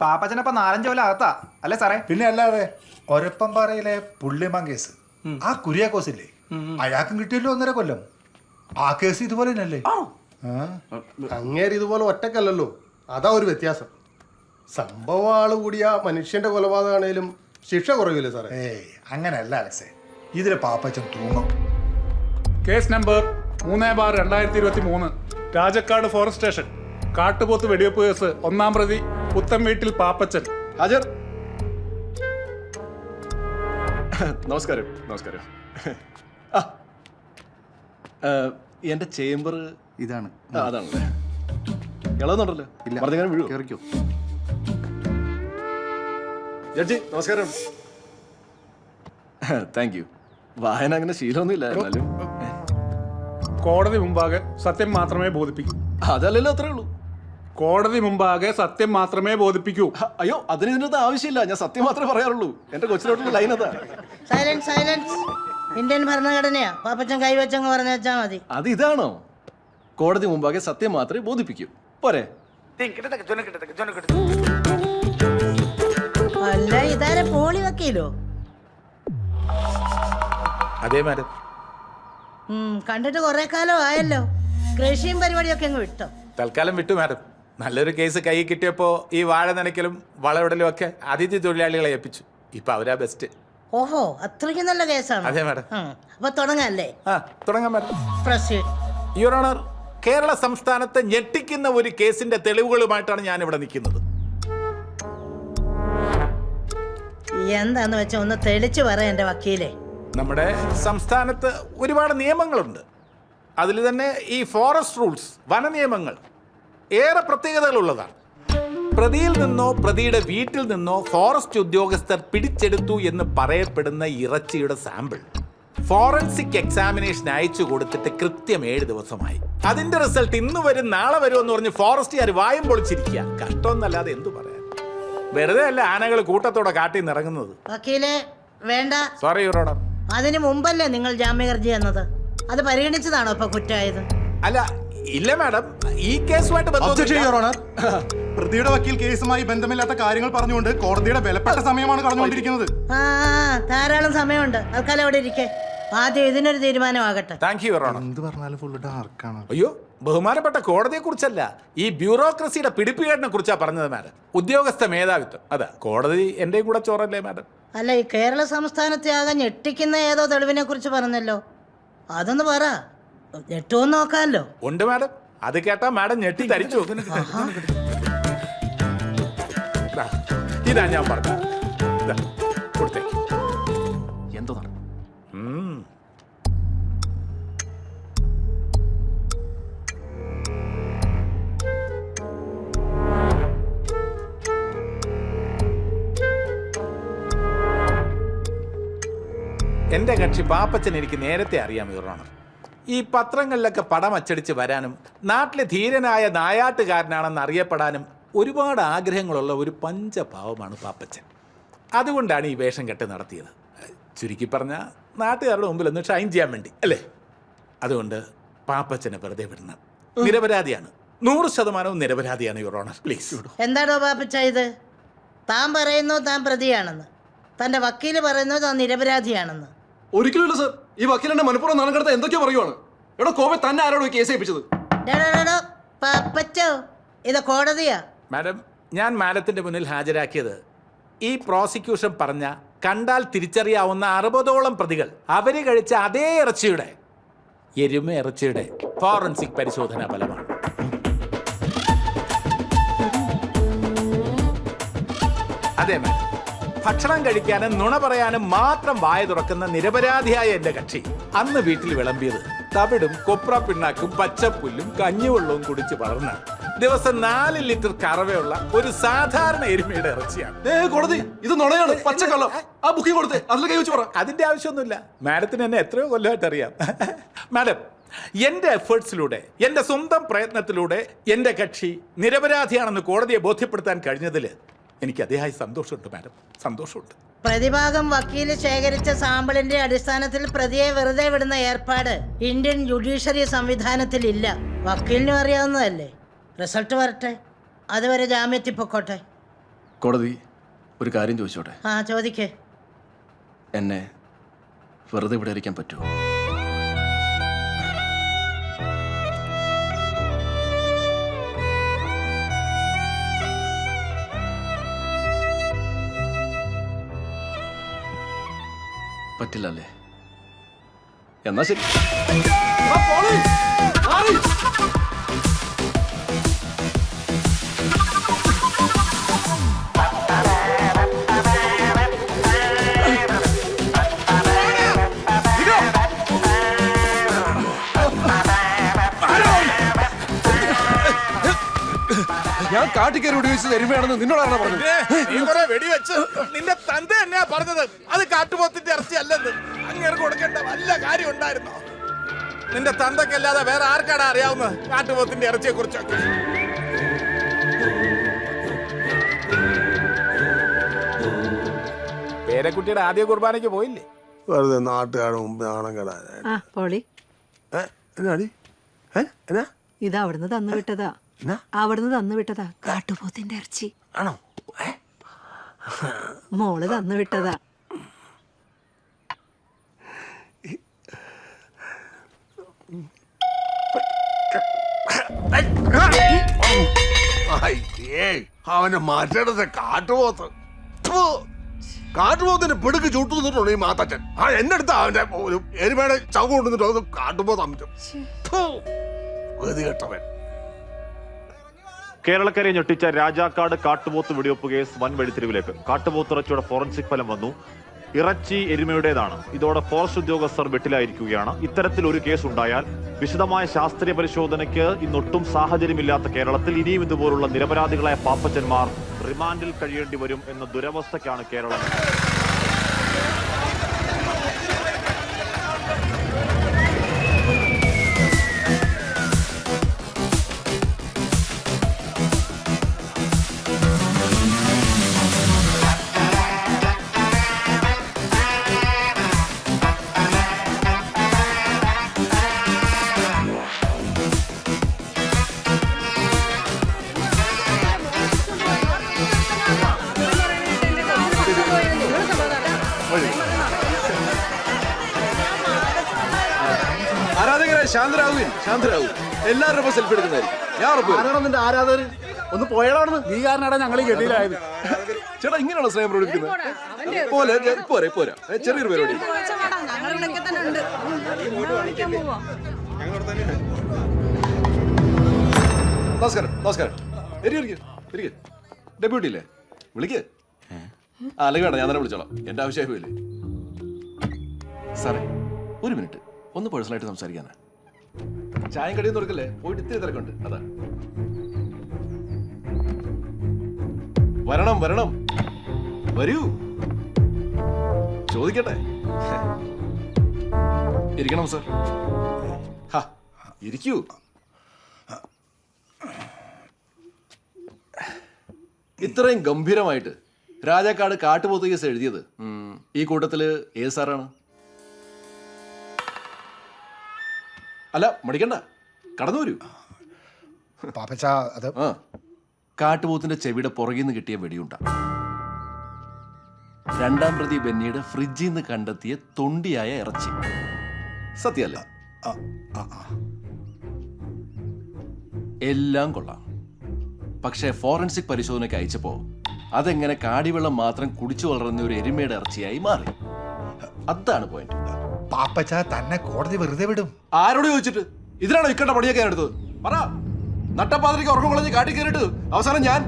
പാപ്പച്ചനപ്പ നാലഞ്ച് കൊല്ലം അകത്താ. അല്ലേ സാറേ? പിന്നെ അല്ലാതെ ഒരപ്പംപാറയിലെ പുള്ളിമാൻ കേസ് ആ കുര്യാക്കോസില്ലേ അയാൾക്കും കിട്ടിയല്ലോ ഒന്നര കൊല്ലം. ആ കേസ് ഇതുപോലെ തന്നെയല്ലേ? ആ. അങ്ങേര് ഇതുപോലെ ഒറ്റക്കല്ലല്ലോ. അതാ ഒരു വ്യത്യാസം. സംഭവം ആൾ കൂടിയ മനുഷ്യന്റെ കൊലപാതകമാണേലും ശിക്ഷ കുറവില്ലേ സാറേ? ഏയ് അങ്ങനെയല്ല അലക്സേ. ഇതിൽ പാപ്പച്ചൻ തൂങ്ങും. കേസ് നമ്പർ മൂന്ന് ബാർ രണ്ടായിരത്തി ഇരുപത്തി മൂന്ന്. Rajakkad forest station. കാട്ടുപോത്ത് വെടിവെപ്പ് കേസ് ഒന്നാം പ്രതി പുത്തൻ വീട്ടിൽ പാപ്പച്ചൻ. ഹാജർ. നമസ്കാരം നമസ്കാരം. ആ ആ, എന്റെ ചേംബർ ഇതാണ്. അതാണല്ലേ. ഇളകുന്നുണ്ടല്ലോ പറഞ്ഞങ്ങനെ വീഴുവോ? കേറിക്കോ. ജഡ്ജി നമസ്കാരം. താങ്ക് യു വായന അങ്ങനെ ശീലമൊന്നുമില്ല എന്നാലും. കോടതി മുമ്പാകെ സത്യം മാത്രമേ ബോധിപ്പിക്കൂ. അതല്ലല്ലോ അത്രേ ഉള്ളൂ. കോടതി മുമ്പാകെ സത്യം മാത്രമേ ബോധിപ്പിക്കൂ. അയ്യോ അതിന് ഇതിനകത്ത് ആവശ്യമില്ല. ഞാൻ സത്യം മാത്രമേ പറയാറുള്ളൂ. എന്റെ കൊച്ചിലോട്ടുള്ള ലൈൻ അതാ. സൈലൻസ് സൈലൻസ് ഇന്ത്യൻ ഭരണഘടനയാ. പാപ്പച്ചൻ കൈവച്ചങ്ങ് പറഞ്ഞു വെച്ചാ മതി. അത് ഇതാണോ? കോടതി മുമ്പാകെ സത്യം മാത്രമേ ബോധിപ്പിക്കൂ. പോരെ. അല്ല ഇതാരെ പോളി വക്കീലോ? അതേ മാഡം. കണ്ടിട്ട് കുറെ കാലം ആയല്ലോ. കൃഷിയും പരിപാടിയൊക്കെ അങ്ങ് വിട്ടോ. തൽക്കാലം വിട്ടു മാഡം. നല്ലൊരു കേസ് കൈ കിട്ടിയപ്പോൾ ഈ വാഴ നനയ്ക്കലും വളവിടലും ഒക്കെ അതിഥി തൊഴിലാളികളെ ഏൽപ്പിച്ചു. ഇപ്പൊ അവരാ ബെസ്റ്റ് ഓഹോ അത്രയ്ക്ക് നല്ല കേസാണ്. അതെ മാഡം. അപ്പൊ തുടങ്ങല്ലേ? ആ തുടങ്ങാം madam. Proceed your honour Kerala സംസ്ഥാനത്തെ ഞെട്ടിക്കുന്ന ഒരു കേസിന്റെ തെളിവുകളുമായിട്ടാണ് ഞാൻ ഇവിടെ നിൽക്കുന്നത്. എന്താന്ന് വെച്ചാൽ ഒന്ന് തെളിച്ചു പറ എന്റെ വക്കീലെ. നമ്മുടെ സംസ്ഥാനത്ത് ഒരുപാട് നിയമങ്ങളുണ്ട്. അതിൽ തന്നെ ഈ ഫോറസ്റ്റ് റൂൾസ് വന നിയമങ്ങൾ ഏറെ പ്രത്യേകതകളുള്ളതാണ്. പ്രതിയിൽ നിന്നോ പ്രതിയുടെ വീട്ടിൽ നിന്നോ ഫോറസ്റ്റ് ഉദ്യോഗസ്ഥർ പിടിച്ചെടുത്തു എന്ന് പറയപ്പെടുന്ന ഇറച്ചിയുടെ സാമ്പിൾ ഫോറൻസിക് എക്സാമിനേഷൻ അയച്ചു കൊടുത്തിട്ട് കൃത്യം ഏഴ് ദിവസമായി. അതിന്റെ റിസൾട്ട് ഇന്ന് വരും നാളെ വരും എന്ന് പറഞ്ഞ് ഫോറസ്റ്റുകാർ വായം പൊളിച്ചിരിക്കുക. കഷ്ടമെന്നല്ലാതെ എന്തു പറയാൻ? വെറുതെ അല്ല ആനകൾ കൂട്ടത്തോടെ കാട്ടി നിന്ന് ഇറങ്ങുന്നത്. വക്കീലെ വേണ്ട. സോറി യുവർ അതിനു മുമ്പല്ലേ നിങ്ങൾ ജാമ്യഹർജി എന്നത് അത് പരിഗണിച്ചതാണോ ഇപ്പൊ കുറ്റമായത്? അല്ല ഇല്ല മാഡം. ഈ കേസുമായിട്ട് ബന്ധമൊന്നുമില്ല. പ്രതിയുടെ വക്കീൽ കേസുമായി ബന്ധമില്ലാത്ത കാര്യങ്ങൾ പറഞ്ഞുകൊണ്ട് കോടതിയുടെ വിലപ്പെട്ട സമയമാണ് കളഞ്ഞുകൊണ്ടിരിക്കുന്നത് ആ ധാരാളം സമയമുണ്ട്. തൽക്കാലം അവിടെ ഇരിക്കേ. ആദ്യം ഇതിനൊരു തീരുമാനമാകട്ടെ. താങ്ക് യു യുവർ ഓണർ എന്ത് പറഞ്ഞാലും ഡാർക്കാണ് അയ്യോ ബഹുമാനപ്പെട്ട കോടതിയെ കുറിച്ചല്ല ഈ ബ്യൂറോക്രസിയുടെ പിടിപ്പുകേടിനെ കുറിച്ചാ പറഞ്ഞത് മാഡം. ഉദ്യോഗസ്ഥ മേധാവിത്വം. അതാ കോടതി എന്റെയും കൂടെ ചോറല്ലേ മാഡം? അല്ല ഈ കേരള സംസ്ഥാനത്തെ ആകെ ഞെട്ടിക്കുന്ന ഏതോ തെളിവിനെ കുറിച്ച് പറഞ്ഞല്ലോ. അതൊന്ന് പറ. ഞെട്ടുമെന്ന് നോക്കാമല്ലോ ഉണ്ട് മാഡം. അത് കേട്ടാ മാഡം ഞെട്ടി തരിച്ചു. ഇതാ ഞാൻ പറഞ്ഞ കൊടുത്തേക്ക്. എന്തോ എന്റെ കക്ഷി പാപ്പച്ചൻ എനിക്ക് നേരത്തെ അറിയാം യുവർ ഓണർ. ഈ പത്രങ്ങളിലൊക്കെ പടം അച്ചടിച്ച് വരാനും നാട്ടിലെ ധീരനായ നായാട്ടുകാരനാണെന്ന് അറിയപ്പെടാനും ഒരുപാട് ആഗ്രഹങ്ങളുള്ള ഒരു പഞ്ചഭാവമാണ് പാപ്പച്ചൻ. അതുകൊണ്ടാണ് ഈ വേഷം കെട്ട് നടത്തിയത്. ചുരുക്കി പറഞ്ഞ നാട്ടുകാരുടെ മുമ്പിൽ ഒന്ന് ഷൈൻ ചെയ്യാൻ വേണ്ടി അല്ലേ? അതുകൊണ്ട് പാപ്പച്ചനെ വെറുതെ വിടണം. നിരപരാധിയാണ്. നൂറ് ശതമാനവും നിരപരാധിയാണ് യുവർ ഓണർ പ്ലീസ് എന്താണോ പാപ്പച്ച ഇത്? താൻ പറയുന്നു താൻ പ്രതിയാണെന്ന്. തന്റെ വക്കീൽ പറയുന്നു താൻ നിരപരാധിയാണെന്ന്. ഒരിക്കലുമില്ല സർ ഈ വക്കീലിന്റെ മനഃപൂർവം നാണം കടത്ത എന്തൊക്കെയോ പറയുവാണ്. എടോ കോപെ തന്നെ ആരോടോ ഈ കേസ് ഏൽപ്പിച്ചത്? ഡോ, ഡോ, ഡോ, ഡോ, പാപ്പച്ചോ ഇത് കോടതിയാ? മാഡം ഞാൻ മാഡത്തിന്റെ മുന്നിൽ ഹാജരാക്കിയത് ഈ പ്രോസിക്യൂഷൻ പറഞ്ഞ കണ്ടാൽ തിരിച്ചറിയാവുന്ന അറുപതോളം പ്രതികൾ അവർ കഴിച്ച അതേ ഇറച്ചിയുടെ എരുമ ഇറച്ചിയുടെ ഫോറൻസിക് പരിശോധനാ ഫലമാണ്. അതെ മാഡം. ഭക്ഷണം കഴിക്കാനും നുണ പറയാനും മാത്രം വായ തുറക്കുന്ന നിരപരാധിയായ എന്റെ കക്ഷി. അന്ന് വീട്ടിൽ വിളമ്പിയത് തവിടും കൊപ്ര പിണ്ണാക്കും പച്ചപ്പുല്ലും കഞ്ഞിവെള്ളവും കുടിച്ച് വളർന്ന ദിവസം നാല് ലിറ്റർ കറവയുള്ള ഒരു സാധാരണ എരുമയുടെ ഇറച്ചിയാണ്. കോടതി ഇത് നുണയാണ് പച്ചക്കള്ളം. ആ ബുക്കിംഗ് കൊടുത്തേ അതിൽ കൈ വെച്ച് പറ. അതിന്റെ ആവശ്യമൊന്നുമില്ല. മാഡത്തിന് എന്നെ എത്രയോ കൊല്ലമായിട്ട് അറിയാം. മാഡം എന്റെ എഫേർട്സിലൂടെ എന്റെ സ്വന്തം പ്രയത്നത്തിലൂടെ എന്റെ കക്ഷി നിരപരാധിയാണെന്ന് കോടതിയെ ബോധ്യപ്പെടുത്താൻ കഴിഞ്ഞതിൽ എനിക്ക് അതേയായി സന്തോഷമുണ്ട് മാഡം. സന്തോഷമുണ്ട്. പ്രതിഭാഗം വക്കീൽ ശേഖരിച്ച സാമ്പിളിന്റെ അടിസ്ഥാനത്തിൽ പ്രതിയെ വെറുതെ വിടുന്ന ഏർപ്പാട് ഇന്ത്യൻ ജുഡീഷ്യറി സംവിധാനത്തിൽ ഇല്ല. വക്കീലിനും അറിയാവുന്നതല്ലേ? റിസൾട്ട് വരട്ടെ. അതുവരെ ജാമ്യത്തിൽ പൊക്കോട്ടെ. കോടതി ഒരു കാര്യം ചോദിച്ചോട്ടെ? ആ ചോദിക്കേ. എന്നെ വെറുതെ ഇവിടെ ഇരിക്കാൻ പറ്റുമോ? പറ്റില്ലല്ലേ. എന്നാ ശരി. ഞാൻ കാട്ടിക്കയറി ഉപയോഗിച്ച് നിന്നോട് നിന്നോടാണ് പറഞ്ഞത്? നീ കുറെ വെടിവെച്ച് നിന്റെ തന്ത തന്നെയാ പറഞ്ഞത്. അത് കാട്ടുപോത്തിന്റെ ഇറച്ചി അല്ലെന്ന്. അങ്ങനെ കൊടുക്കേണ്ട വല്ല കാര്യം ഉണ്ടായിരുന്നോ? നിന്റെ തന്തക്കല്ലാതെ വേറെ ആർക്കാണ് അറിയാവുന്നത് കാട്ടുപോത്തിന്റെ ഇറച്ചിയെ കുറിച്ചൊക്കെ? പേരക്കുട്ടിയുടെ ആദ്യ കുർബാനയ്ക്ക് പോയില്ലേ? വെറുതെ നാട്ടുകാരും മുമ്പ് നാണം കെടാൻ ആ പോളി. എന്നാടി? എന്നാ? ഇതാ അവിടുന്ന് തന്നു വിട്ടതാ. അവിടുന്ന് തന്നു വിട്ടതാ കാട്ടുപോത്തിന്റെ ഇറച്ചി. ആണോ? മോൾ തന്നു വിട്ടതാ. അവനെ മാറ്റേണ്ടത് കാട്ടുപോത്ത്. കാട്ടുപോത്തിന്റെ പിടുക്ക് ചുട്ടു നിന്നിട്ടുണ്ട് ഈ മാത്തച്ഛൻ? ആ എന്റെ അടുത്ത് അവന്റെ ഒരു എരുമയുടെ ചവ് കൊണ്ടുവന്നിട്ട് കാട്ടുപോത്ത് അമിച്ചും ഗതികെട്ടവൻ. കേരളക്കരയെ ഞെട്ടിച്ച രാജാക്കാട് കാട്ടുപോത്ത് വെടിവെപ്പ് കേസ് വൻ വെടിത്തിരിവിലേക്ക്. കാട്ടുപോത്ത് ഇറച്ചിയുടെ ഫോറൻസിക് ഫലം വന്നു. ഇറച്ചി എരുമയുടേതാണ്. ഇതോടെ ഫോറസ്റ്റ് ഉദ്യോഗസ്ഥർ വെട്ടിലായിരിക്കുകയാണ്. ഇത്തരത്തിൽ ഒരു കേസ് ഉണ്ടായാൽ വിശദമായ ശാസ്ത്രീയ പരിശോധനയ്ക്ക് ഇന്നൊട്ടും സാഹചര്യമില്ലാത്ത കേരളത്തിൽ ഇനിയും ഇതുപോലുള്ള നിരപരാധികളായ പാപ്പച്ചന്മാർ റിമാൻഡിൽ കഴിയേണ്ടി വരും എന്ന ദുരവസ്ഥയ്ക്കാണ് കേരളം ആരാധകരെ ശാന്തരാകുവിൻ ശാന്തരാകും എല്ലാവരുടെ ഇപ്പൊ സെൽഫി എടുക്കുന്നതായിരിക്കും. ഞാൻ ഉറപ്പ് ആരാണോ നിന്റെ ആരാധകർ ഒന്ന് പോയടാണെന്ന് നീ കാരണടാ ഞങ്ങൾ കെട്ടിയിലായത് ചേട്ടാ ഇങ്ങനെയാണോ സ്നേഹം പ്രകടിപ്പിക്കുന്നത് പോലെ പോരെ പോരാ. ചെറിയൊരു പരിപാടി. നമസ്കാരം നമസ്കാരം. ഡെപ്യൂട്ടി ഇല്ലേ വിളിക്ക്. അല്ലെങ്കിൽ വേണ്ട ഞാൻ തന്നെ വിളിച്ചോളാം. എന്റെ ആവശ്യമായി പോയില്ലേ? സാറേ ഒരു മിനിറ്റ്. ഒന്ന് പേഴ്സണലായിട്ട് സംസാരിക്കാനാ. ചായം കടിയും തുറക്കല്ലേ പോയിട്ട് ഇത്തിരി തിരക്കുണ്ട്. അതാ. വരണം വരണം. വരൂ. ചോദിക്കട്ടെ. ഇരിക്കണം സർ ഇരിക്കൂ. ഇത്രയും ഗംഭീരമായിട്ട് രാജാക്കാട് കാട്ടുപോത്തുകേസ് എഴുതിയത്? ഈ കൂട്ടത്തിൽ ഏത് സാറാണ്? അല്ല മടിക്കണ്ട. കടന്നു വരൂ. പാപ്പച്ച അത് ആ. കാട്ടുപോത്തിന്റെ ചെവിയുടെ പുറകിൽ നിന്ന് കിട്ടിയ വെടിയുണ്ട. രണ്ടാം പ്രതി ബെന്നിയുടെ ഫ്രിഡ്ജിൽ നിന്ന് കണ്ടെത്തിയ തൊണ്ടിയായ ഇറച്ചി. സത്യല്ല ആ, ആ, ആ. എല്ലാം കൊള്ളാം. പക്ഷേ ഫോറൻസിക് പരിശോധനയ്ക്ക് അയച്ചപ്പോ അതെങ്ങനെ കാടിവെള്ളം മാത്രം കുടിച്ചു വളർന്ന ഒരു എരുമയുടെ ഇറച്ചിയായി മാറി. അതാണ് പോയിന്റ് പാപ്പച്ച തന്നെ കോടതി വെറുതെ വിടും. ആരോട് ചോദിച്ചിട്ട്? ഇതിനാണോ ഇക്കണ്ട പണിയൊക്കെ എടുത്തത്? പറ. നട്ടപ്പാതിരിക്ക് ഉറക്കം കളഞ്ഞ് കാട്ടി കയറിട്ട് അവസാനം ഞാൻ.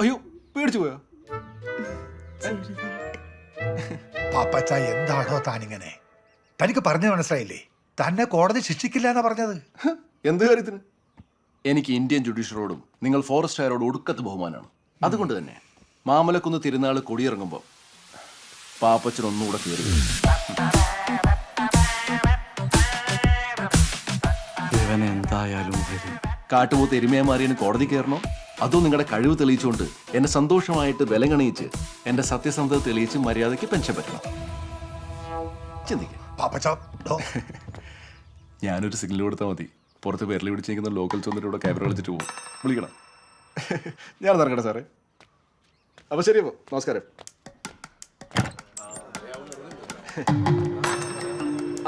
അയ്യോ പേടിച്ചു പോയോ? പാപ്പച്ച എന്താണോ താനിങ്ങനെ? തനിക്ക് പറഞ്ഞു മനസ്സിലായില്ലേ? തന്നെ കോടതി ശിക്ഷിക്കില്ല എന്നാ പറഞ്ഞത്. എന്ത് കാര്യത്തിന്? എനിക്ക് ഇന്ത്യൻ ജുഡീഷ്യറോടും നിങ്ങൾ ഫോറസ്റ്റ് ഫോറസ്റ്റുകാരോടും ഒടുക്കത്ത് ബഹുമാനമാണ്. അതുകൊണ്ട് തന്നെ മാമലക്കുന്ന് തിരുനാൾ കൊടിയിറങ്ങുമ്പോൾ പാപ്പച്ചൻ ഒന്നുകൂടെ കയറി എന്തായാലും കാട്ടുപോത്ത് എരുമയെ മാറിയതിന് കോടതി കയറണോ? അതോ നിങ്ങളുടെ കഴിവ് തെളിയിച്ചുകൊണ്ട് എന്നെ സന്തോഷമായിട്ട് വിലങ്ങണിയിച്ച് എന്റെ സത്യസന്ധത തെളിയിച്ച് മര്യാദയ്ക്ക് പെൻഷൻ പറ്റണം? ചിന്തിക്കാം. പാപ്പച്ച ഡോ. ഞാനൊരു സിഗ്നൽ കൊടുത്താൽ മതി. പുറത്ത് പേരിൽ പിടിച്ചിരിക്കുന്ന ലോക്കൽ ചൊന്നിട്ട് ഇവിടെ ക്യാമറ കളിച്ചിട്ട് പോകും. വിളിക്കണം. ഞാൻ ഇറങ്ങട്ടെ സാറേ. അപ്പൊ ശരി അപ്പോ. നമസ്കാരം.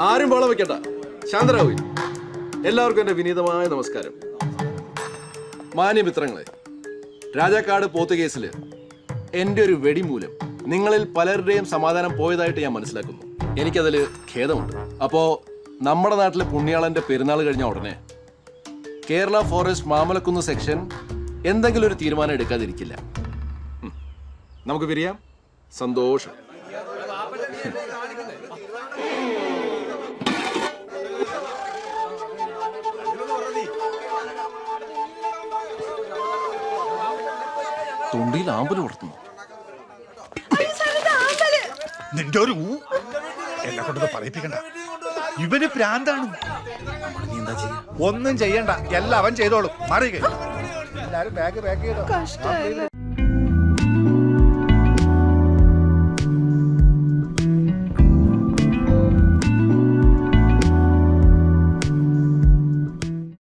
ആരും ബോളം വെക്കണ്ട. ശാന്തരാവു. എല്ലാവർക്കും എന്റെ വിനീതമായ നമസ്കാരം. മാന്യമിത്രങ്ങളെ രാജാക്കാട് പോത്ത് കേസിൽ എന്റെ ഒരു വെടിമൂലം നിങ്ങളിൽ പലരുടെയും സമാധാനം പോയതായിട്ട് ഞാൻ മനസ്സിലാക്കുന്നു. എനിക്കതിൽ ഖേദമുണ്ട്. അപ്പോ നമ്മുടെ നാട്ടിലെ പുണ്യാളന്റെ പെരുന്നാൾ കഴിഞ്ഞ ഉടനെ കേരള ഫോറസ്റ്റ് മാമലക്കുന്ന് സെക്ഷൻ എന്തെങ്കിലും ഒരു തീരുമാനം എടുക്കാതിരിക്കില്ല. നമുക്ക് പിരിയാം സന്തോഷം തൊണ്ടിയിൽ ആമ്പൽ വളർത്തുന്നു നിന്റെ ഒരു ഊ. എന്നെ കൊണ്ടത് പറയിപ്പിക്കണ്ട ഇവന് പ്രാന്താണ്. ഒന്നും ചെയ്യണ്ട. എല്ലാം അവൻ ചെയ്തോളും. മാറി എല്ലാരും ബാഗ് ബാഗ് ചെയ്തോ?